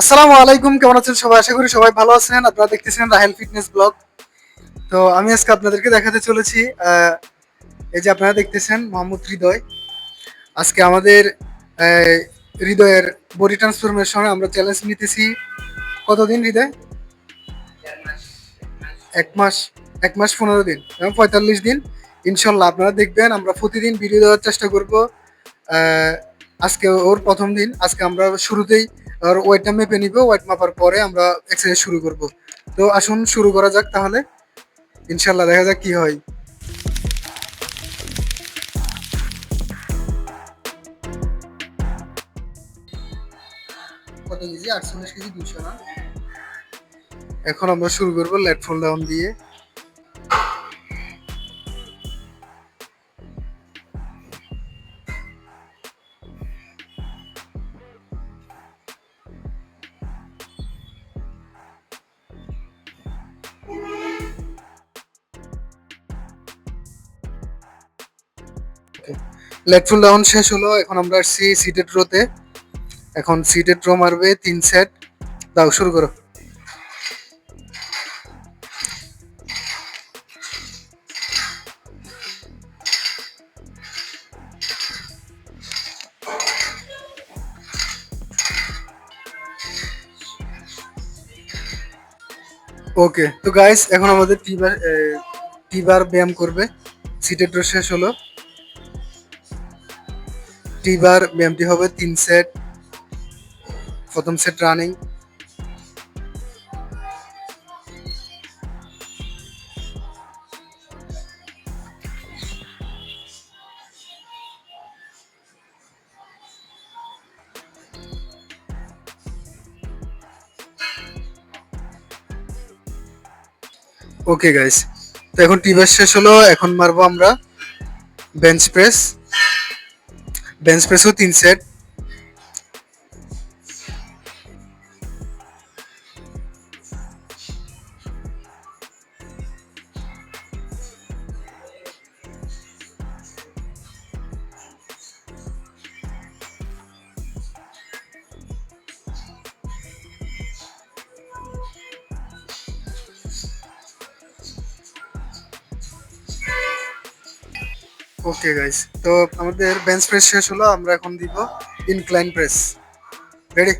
আসসালামু আলাইকুম, কেমন আছেন সবাই? আশা করি সবাই ভালো আছেন। আপনারা দেখতেছেন রাহেল ফিটনেস ব্লগ তো আমি আজকে আপনাদেরকে দেখাতে চলেছি এই যে আপনারা দেখতেছেন মোহাম্মদ হৃদয়। আজকে আমাদের হৃদয়ের বডি ট্রান্সফরমেশনে আমরা চ্যালেঞ্জ নিতেছি। কতদিন হৃদয়? এক মাস। এক মাস পনেরো দিন, এবং পঁয়তাল্লিশ দিন। ইনশাল্লাহ আপনারা দেখবেন, আমরা প্রতিদিন ভিডিও দেওয়ার চেষ্টা করব আজকে ওর প্রথম দিন, আজকে আমরা শুরুতেই ওর ওয়েটটা মেপে নিব ওয়েট মাপার পরে আমরা এক্সারসাইজ শুরু করব। তো আসুন শুরু করা যাক তাহলে। ইনশাল্লাহ দেখা যাক কি হয়। কত কেজি? আটচল্লিশ কেজি দুশো না? এখন আমরা শুরু করব লেট ফোল ডাউন দিয়ে। লেট ফুল ডাউন শেষ হলো, এখন আমরা আসছি সিটেড রোতে এখন সিটেড রো মারবে তিন সেট দাও, শুরু করো। ওকে তো গাইস এখন আমাদের টিবার টিবার ব্যায়াম করবে। সিটেড রো শেষ হলো। টিবার ব্যায়ামটি হবে তিন সেট প্রথম সেট রানিং ওকে গাইস তো এখন টিবার শেষ হলো। এখন মারবো আমরা বেঞ্চ প্রেস বেঞ্চ প্রেসও তিন সেট ওকে গাইস তো আমাদের বেঞ্চ প্রেস শেষ হলো, আমরা এখন দিব ইনক্লাইন প্রেস রেডি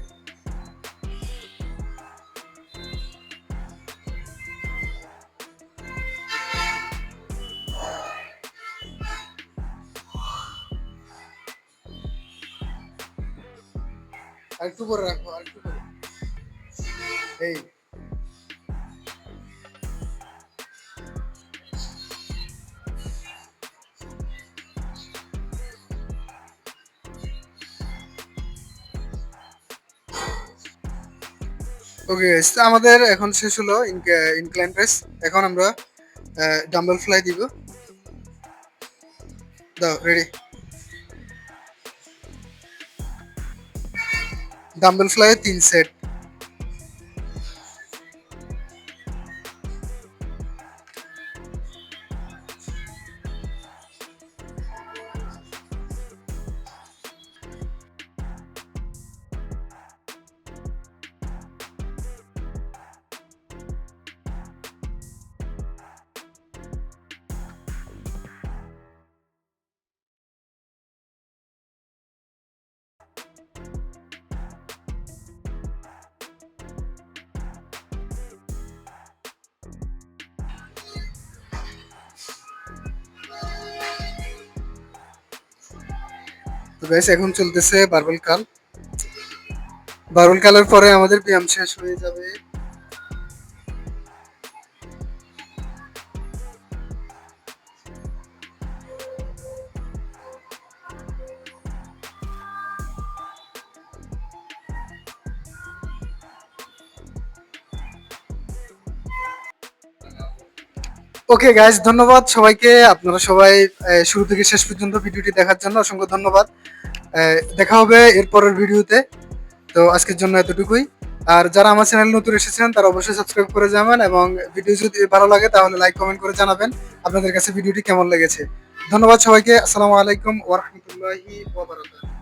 আরেকটু করে রাখো, আরেকটু করে এই। ওকে আমাদের এখন শেষ হলো ইনক্লাইন প্রেস এখন আমরা ডাম্বল ফ্লাই দিব। দাও রেডি ডাম্বল ফ্লাই তিন সেট গাইস এখন চলতেছে বারবল কাল। বারবেল কালের পরে আমাদের ব্যায়াম শেষ হয়ে যাবে। ওকে গাইজ ধন্যবাদ সবাইকে। আপনারা সবাই শুরু থেকে শেষ পর্যন্ত ভিডিওটি দেখার জন্য অসংখ্য ধন্যবাদ। দেখা হবে এরপরের ভিডিওতে। তো আজকের জন্য এতটুকুই। আর যারা আমার চ্যানেল নতুন এসেছেন, তারা অবশ্যই সাবস্ক্রাইব করে যাবেন এবং ভিডিও যদি ভালো লাগে, তাহলে লাইক কমেন্ট করে জানাবেন আপনাদের কাছে ভিডিওটি কেমন লেগেছে। ধন্যবাদ সবাইকে। আসসালামু আলাইকুম ওরহামতুল্লাহি ওয়াবারাকাতুহু